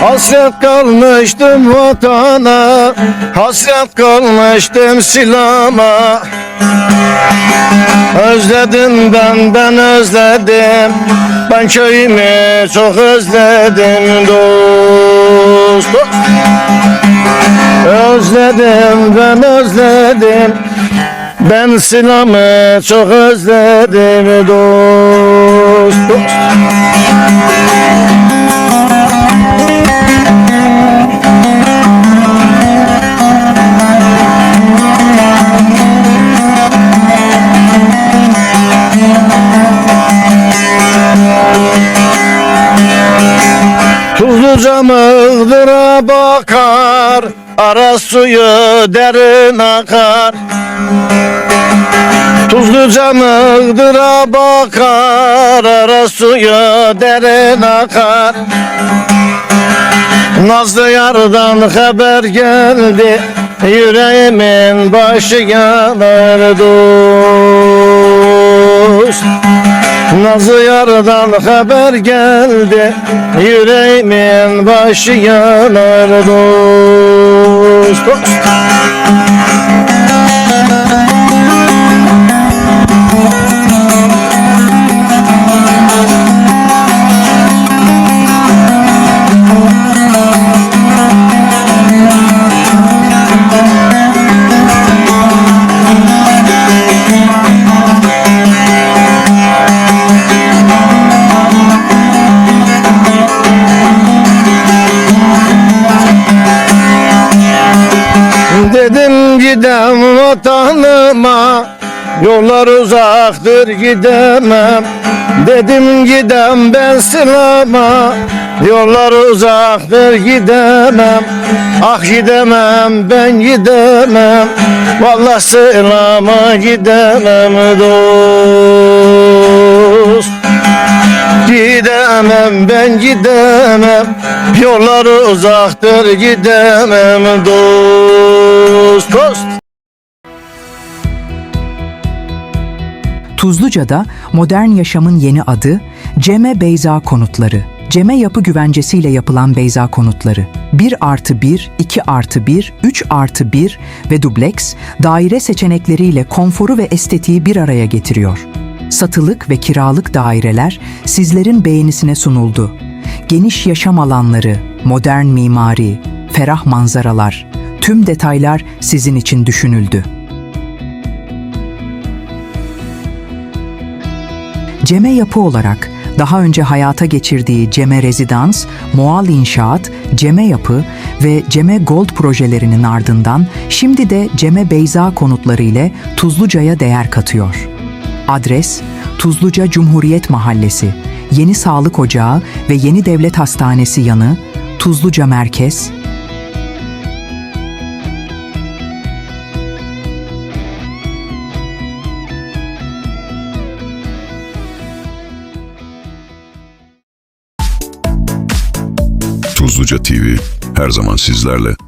Hasret kalmıştım vatana Hasret kalmıştım silama. Özledim ben ben özledim. Ben köyümü çok özledim dost. Özledim ben özledim. Ben silamı çok özledim dost dost Mığdıra bakar Ara suyu derin akar. Tuzluca mığdıra bakar Ara suyu derin akar. Nazlı yardan haber geldi Yüreğimin başı yanar dost Nazlı yardan haber geldi Yüreğimin başı yanar dost, dost. Dedim gidem vatanıma Yollar uzaktır gidemem. Dedim gidem ben sılama Yollar uzaktır gidemem. Ah gidemem ben gidemem Vallahi sılama gidemem dost Gidemem ben gidemem Yollar uzaktır gidemem dost dost Tuzluca'da modern yaşamın yeni adı Ceme Beyza Konutları. Ceme yapı güvencesiyle yapılan Beyza Konutları. 1 artı 1, 2 artı 1, 3 artı 1 ve dubleks daire seçenekleriyle konforu ve estetiği bir araya getiriyor. Satılık ve kiralık daireler sizlerin beğenisine sunuldu. Geniş yaşam alanları, modern mimari, ferah manzaralar, tüm detaylar sizin için düşünüldü. Ceme Yapı olarak daha önce hayata geçirdiği Ceme Rezidans, Moal İnşaat, Ceme Yapı ve Ceme Gold projelerinin ardından şimdi de Ceme Beyza konutları ile Tuzluca'ya değer katıyor. Adres Tuzluca Cumhuriyet Mahallesi, Yeni Sağlık Ocağı ve Yeni Devlet Hastanesi yanı, Tuzluca Merkez, Tuzluca TV her zaman sizlerle.